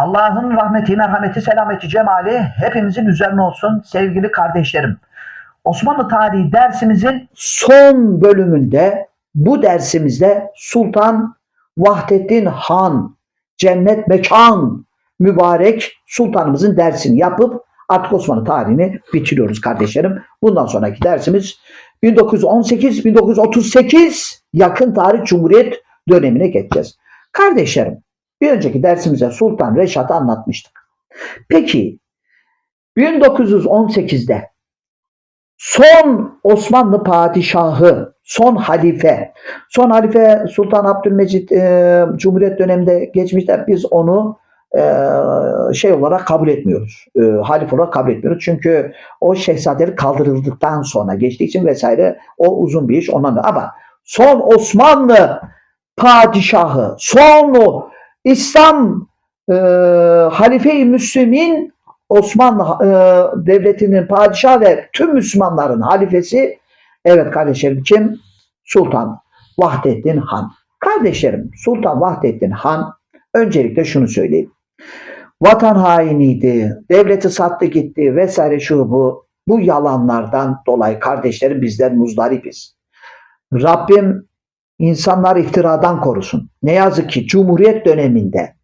Allah'ın rahmeti, merhameti, selameti, cemali hepimizin üzerine olsun sevgili kardeşlerim. Osmanlı tarihi dersimizin son bölümünde bu dersimizde Sultan Vahdettin Han, cennet mekan mübarek sultanımızın dersini yapıp artık Osmanlı tarihini bitiriyoruz kardeşlerim. Bundan sonraki dersimiz 1918-1938 yakın tarih Cumhuriyet dönemine geçeceğiz. Kardeşlerim bir önceki dersimize Sultan Reşat'ı anlatmıştık. Peki 1918'de son Osmanlı padişahı, son halife, son halife Sultan Abdülmecit e, Cumhuriyet döneminde geçmişte biz onu e, şey olarak kabul etmiyoruz. E, halife olarak kabul etmiyoruz. Çünkü o şehzadelik kaldırıldıktan sonra geçtiği için vesaire o uzun bir iş ondan da. Ama son Osmanlı padişahı, son o İslam e, halife-i Müslümin Osmanlı e, devletinin padişahı ve tüm Müslümanların halifesi evet kardeşlerim kim? Sultan Vahdettin Han. Kardeşlerim Sultan Vahdettin Han öncelikle şunu söyleyeyim. Vatan hainiydi, devleti sattı gitti vesaire şu bu. Bu yalanlardan dolayı kardeşlerim bizler muzdaripiz. Rabbim insanlar iftiradan korusun. Ne yazık ki Cumhuriyet döneminde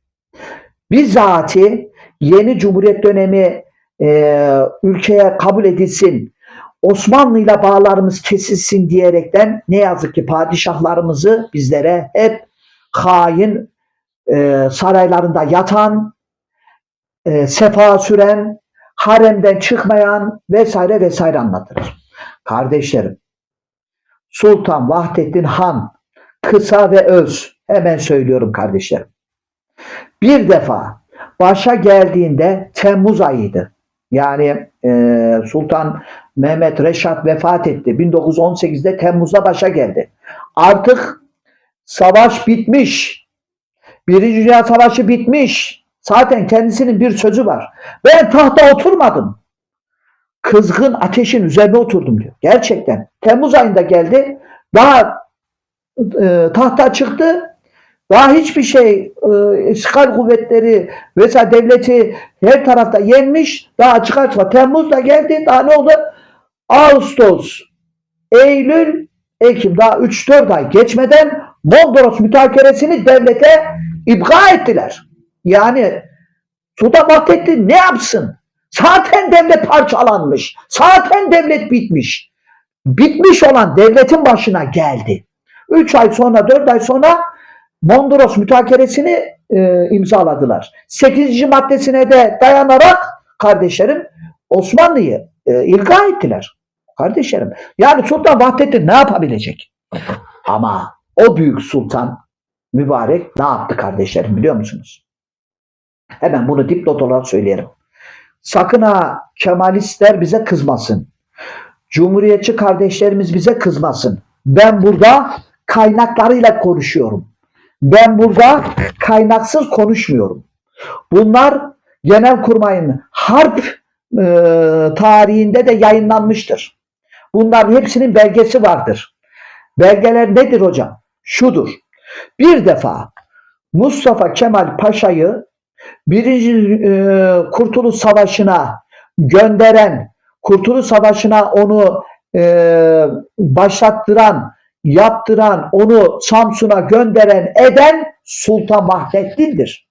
bizzati yeni Cumhuriyet dönemi e, ülkeye kabul edilsin, Osmanlı ile bağlarımız kesilsin diyerekten ne yazık ki padişahlarımızı bizlere hep hain e, saraylarında yatan, e, sefa süren, haremden çıkmayan vesaire vesaire anlatır. Kardeşlerim, Sultan Vahdettin Han kısa ve öz hemen söylüyorum kardeşlerim. Bir defa başa geldiğinde Temmuz ayıydı. Yani e, Sultan Mehmet Reşat vefat etti. 1918'de Temmuz'da başa geldi. Artık savaş bitmiş. Birinci Dünya Savaşı bitmiş. Zaten kendisinin bir sözü var. Ben tahta oturmadım. Kızgın ateşin üzerine oturdum diyor. Gerçekten. Temmuz ayında geldi. Daha e, tahta çıktı. Daha hiçbir şey e, işgal kuvvetleri vesaire devleti her tarafta yenmiş. Daha çıkartma. Temmuz'da geldi. Daha ne oldu? Ağustos, Eylül, Ekim daha 3-4 ay geçmeden Mondros mütakeresini devlete ibga ettiler. Yani Sultan Vahdettin ne yapsın? Zaten devlet parçalanmış. Zaten devlet bitmiş. Bitmiş olan devletin başına geldi. 3 ay sonra 4 ay sonra Mondros mütakeresini e, imzaladılar. 8. maddesine de dayanarak kardeşlerim Osmanlı'yı e, ilga ettiler. Kardeşlerim yani Sultan Vahdettin ne yapabilecek? Ama o büyük sultan mübarek ne yaptı kardeşlerim biliyor musunuz? Hemen bunu dipnot olarak söyleyelim. Sakın ha Kemalistler bize kızmasın. Cumhuriyetçi kardeşlerimiz bize kızmasın. Ben burada kaynaklarıyla konuşuyorum. Ben burada kaynaksız konuşmuyorum. Bunlar Genelkurmay'ın harp e, tarihinde de yayınlanmıştır. Bunların hepsinin belgesi vardır. Belgeler nedir hocam? Şudur. Bir defa Mustafa Kemal Paşa'yı Birinci e, Kurtuluş Savaşı'na gönderen, Kurtuluş Savaşı'na onu e, başlattıran, yaptıran, onu Samsun'a gönderen, eden Sultan Vahdettin'dir.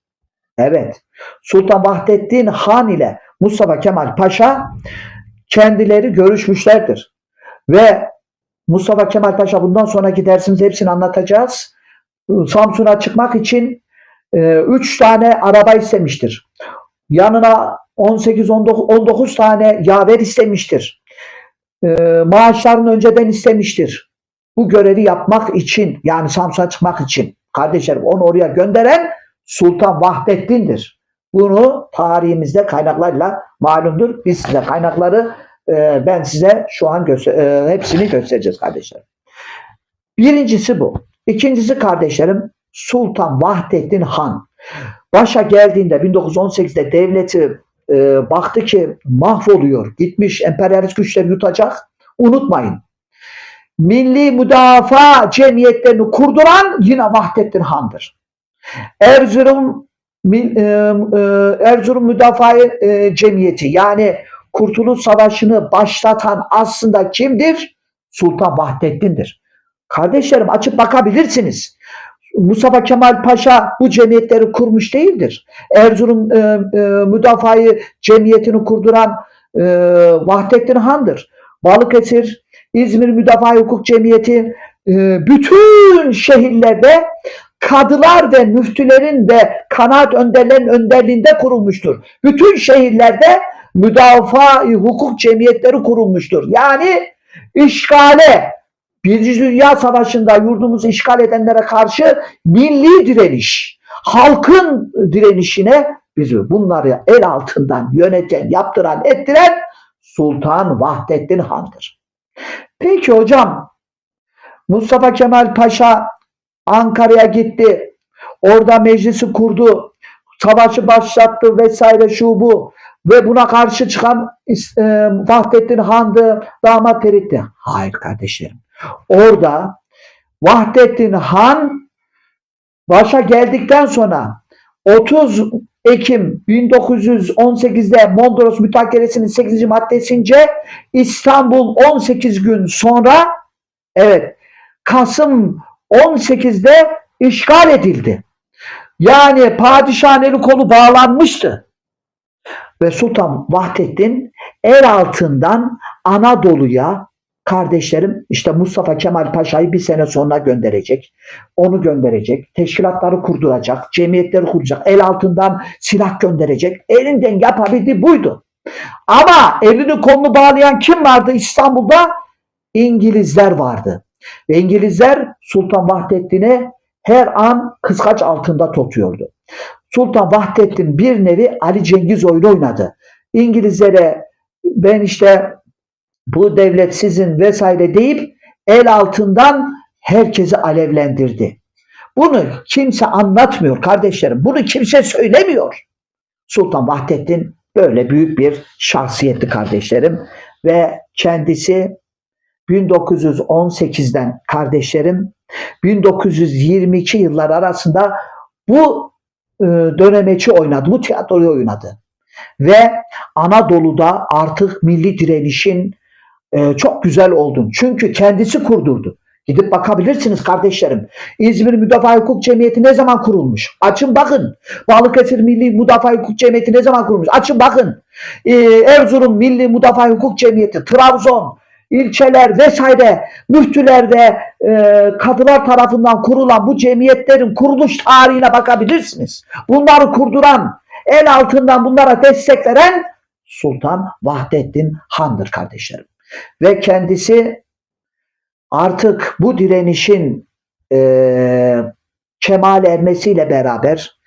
Evet, Sultan Vahdettin Han ile Mustafa Kemal Paşa kendileri görüşmüşlerdir. Ve Mustafa Kemal Paşa bundan sonraki dersimizde hepsini anlatacağız. Samsun'a çıkmak için 3 tane araba istemiştir. Yanına 18-19 tane yaver istemiştir. E, maaşlarını önceden istemiştir. Bu görevi yapmak için yani Samsun'a çıkmak için kardeşlerim onu oraya gönderen Sultan Vahdettin'dir. Bunu tarihimizde kaynaklarla malumdur. Biz size kaynakları e, ben size şu an göster e, hepsini göstereceğiz kardeşlerim. Birincisi bu. İkincisi kardeşlerim Sultan Vahdettin Han. Başa geldiğinde 1918'de devleti e, baktı ki mahvoluyor. Gitmiş emperyalist güçler yutacak. Unutmayın. Milli müdafaa cemiyetlerini kurduran yine Vahdettin Han'dır. Erzurum e, e, Erzurum Müdafaa e, Cemiyeti yani Kurtuluş Savaşı'nı başlatan aslında kimdir? Sultan Vahdettin'dir. Kardeşlerim açıp bakabilirsiniz. Mustafa Kemal Paşa bu cemiyetleri kurmuş değildir. Erzurum e, Müdafaa Cemiyeti'ni kurduran e, Vahdettin Han'dır. Balıkesir, İzmir Müdafaa Hukuk Cemiyeti e, bütün şehirlerde kadılar ve müftülerin ve kanaat önderlerin önderliğinde kurulmuştur. Bütün şehirlerde müdafaa hukuk cemiyetleri kurulmuştur. Yani işgale Birinci Dünya Savaşı'nda yurdumuzu işgal edenlere karşı milli direniş, halkın direnişine bizi bunları el altından yöneten, yaptıran, ettiren Sultan Vahdettin Han'dır. Peki hocam Mustafa Kemal Paşa Ankara'ya gitti. Orada meclisi kurdu. Savaşı başlattı vesaire şu bu. Ve buna karşı çıkan e, Vahdettin Han'dı, damat Ferit'ti. Hayır kardeşlerim. Orada Vahdettin Han başa geldikten sonra 30 Ekim 1918'de Mondros Mütakeresi'nin 8. maddesince İstanbul 18 gün sonra evet Kasım 18'de işgal edildi. Yani padişahın eli kolu bağlanmıştı. Ve Sultan Vahdettin el altından Anadolu'ya kardeşlerim işte Mustafa Kemal Paşa'yı bir sene sonra gönderecek. Onu gönderecek. Teşkilatları kurduracak. Cemiyetleri kuracak. El altından silah gönderecek. Elinden yapabildiği buydu. Ama elini kolunu bağlayan kim vardı İstanbul'da? İngilizler vardı. Ve İngilizler Sultan Vahdettin'i her an kıskaç altında tutuyordu. Sultan Vahdettin bir nevi Ali Cengiz oyunu oynadı. İngilizlere ben işte bu devlet sizin vesaire deyip el altından herkesi alevlendirdi. Bunu kimse anlatmıyor kardeşlerim. Bunu kimse söylemiyor. Sultan Vahdettin böyle büyük bir şahsiyetti kardeşlerim ve kendisi 1918'den kardeşlerim 1922 yıllar arasında bu e, dönemeçi oynadı, bu tiyatroyu oynadı. Ve Anadolu'da artık milli direnişin e, çok güzel oldun. Çünkü kendisi kurdurdu. Gidip bakabilirsiniz kardeşlerim. İzmir Müdafaa Hukuk Cemiyeti ne zaman kurulmuş? Açın bakın. Balıkesir Milli Müdafaa Hukuk Cemiyeti ne zaman kurulmuş? Açın bakın. Ee, Erzurum Milli Müdafaa Hukuk Cemiyeti, Trabzon, ilçeler vesaire müftülerde e, kadılar tarafından kurulan bu cemiyetlerin kuruluş tarihine bakabilirsiniz. Bunları kurduran, el altından bunlara destek veren Sultan Vahdettin Han'dır kardeşlerim. Ve kendisi artık bu direnişin e, kemal ermesiyle beraber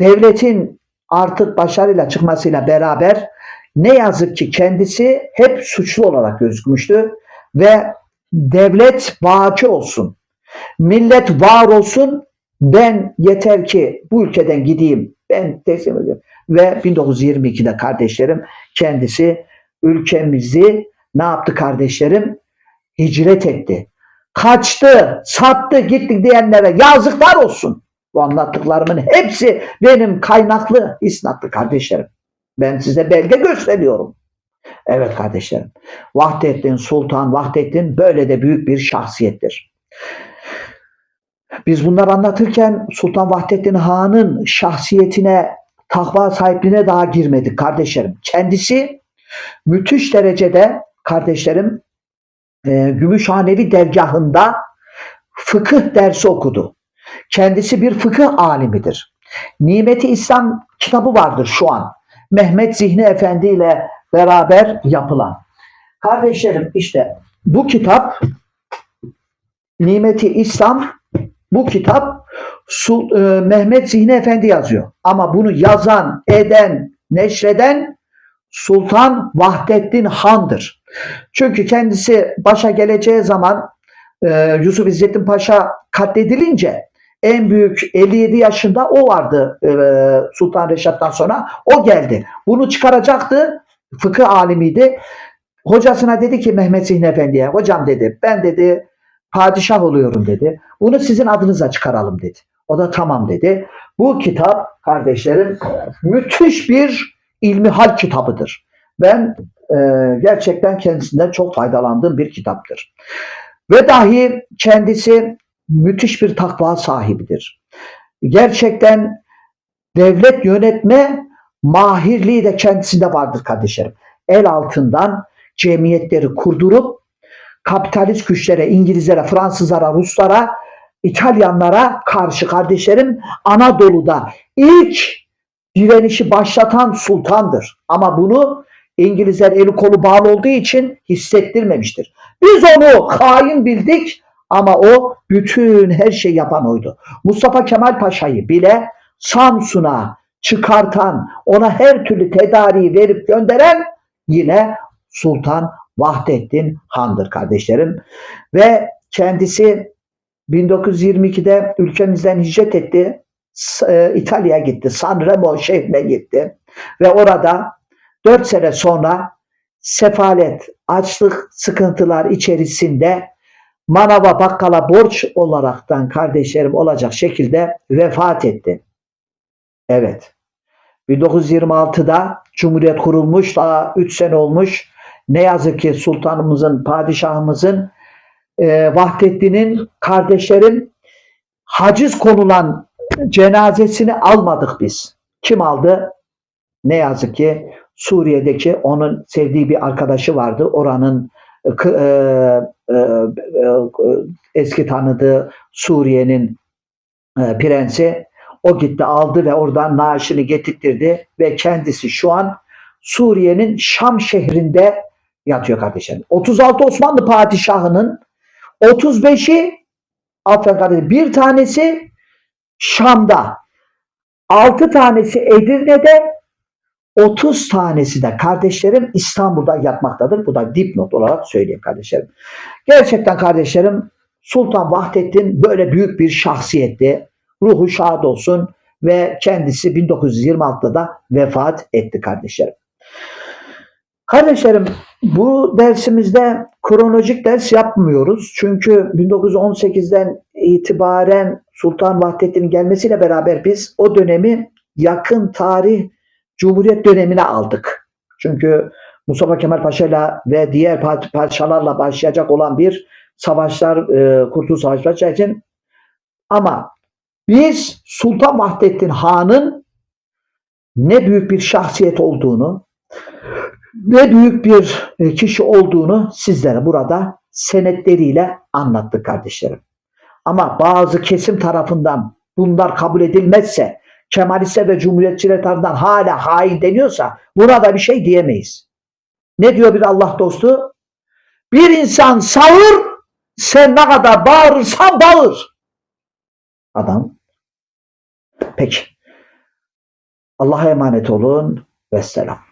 devletin artık başarıyla çıkmasıyla beraber ne yazık ki kendisi hep suçlu olarak gözükmüştü ve devlet vaki olsun, millet var olsun, ben yeter ki bu ülkeden gideyim, ben teslim ediyorum. Ve 1922'de kardeşlerim kendisi ülkemizi ne yaptı kardeşlerim? Hicret etti. Kaçtı, sattı, gitti diyenlere yazıklar olsun. Bu anlattıklarımın hepsi benim kaynaklı, isnatlı kardeşlerim. Ben size belge gösteriyorum. Evet kardeşlerim. Vahdettin Sultan Vahdettin böyle de büyük bir şahsiyettir. Biz bunları anlatırken Sultan Vahdettin Han'ın şahsiyetine, takva sahipliğine daha girmedik kardeşlerim. Kendisi müthiş derecede kardeşlerim e, Gümüşhanevi dergahında fıkıh dersi okudu. Kendisi bir fıkıh alimidir. Nimeti İslam kitabı vardır şu an. Mehmet Zihni Efendi ile beraber yapılan. Kardeşlerim işte bu kitap Nimeti İslam bu kitap Sul, e, Mehmet Zihni Efendi yazıyor. Ama bunu yazan, eden, neşreden Sultan Vahdettin Han'dır. Çünkü kendisi başa geleceği zaman e, Yusuf İzzettin Paşa katledilince en büyük 57 yaşında o vardı e, Sultan Reşat'tan sonra. O geldi. Bunu çıkaracaktı. Fıkıh alimiydi. Hocasına dedi ki Mehmet Zihni Efendi'ye hocam dedi ben dedi padişah oluyorum dedi. Bunu sizin adınıza çıkaralım dedi. O da tamam dedi. Bu kitap kardeşlerim müthiş bir ilmihal kitabıdır. Ben e, gerçekten kendisinden çok faydalandığım bir kitaptır. Ve dahi kendisi müthiş bir takva sahibidir. Gerçekten devlet yönetme mahirliği de kendisinde vardır kardeşlerim. El altından cemiyetleri kurdurup kapitalist güçlere, İngilizlere, Fransızlara, Ruslara, İtalyanlara karşı kardeşlerim Anadolu'da ilk direnişi başlatan sultandır. Ama bunu İngilizler eli kolu bağlı olduğu için hissettirmemiştir. Biz onu hain bildik ama o bütün her şeyi yapan oydu. Mustafa Kemal Paşa'yı bile Samsun'a çıkartan, ona her türlü tedariği verip gönderen yine Sultan Vahdettin Han'dır kardeşlerim. Ve kendisi 1922'de ülkemizden hicret etti. E, İtalya'ya gitti. San Remo şehrine gitti. Ve orada 4 sene sonra sefalet, açlık, sıkıntılar içerisinde manava bakkala borç olaraktan kardeşlerim olacak şekilde vefat etti. Evet. 1926'da Cumhuriyet kurulmuş. Daha 3 sene olmuş. Ne yazık ki sultanımızın, padişahımızın e, Vahdettin'in kardeşlerin haciz konulan cenazesini almadık biz. Kim aldı? Ne yazık ki Suriye'deki onun sevdiği bir arkadaşı vardı. Oranın e, e, e, eski tanıdığı Suriye'nin prensi o gitti aldı ve oradan naaşını getirtirdi ve kendisi şu an Suriye'nin Şam şehrinde yatıyor kardeşlerim. 36 Osmanlı padişahının 35'i aferin kardeşim bir tanesi Şam'da 6 tanesi Edirne'de 30 tanesi de kardeşlerim İstanbul'da yatmaktadır. Bu da dipnot olarak söyleyeyim kardeşlerim. Gerçekten kardeşlerim Sultan Vahdettin böyle büyük bir şahsiyetti. Ruhu şad olsun ve kendisi 1926'da vefat etti kardeşlerim. Kardeşlerim bu dersimizde kronolojik ders yapmıyoruz. Çünkü 1918'den itibaren Sultan Vahdettin'in gelmesiyle beraber biz o dönemi yakın tarih Cumhuriyet dönemine aldık. Çünkü Mustafa Kemal Paşa'yla ve diğer pa- paşalarla başlayacak olan bir savaşlar, e, Kurtuluş Savaşı için ama biz Sultan Vahdettin Han'ın ne büyük bir şahsiyet olduğunu, ne büyük bir e, kişi olduğunu sizlere burada senetleriyle anlattık kardeşlerim. Ama bazı kesim tarafından bunlar kabul edilmezse, Kemalistler ve Cumhuriyetçiler tarafından hala hain deniyorsa buna da bir şey diyemeyiz. Ne diyor bir Allah dostu? Bir insan savur, sen ne kadar bağırırsan bağır. Adam. Peki. Allah'a emanet olun. Vesselam.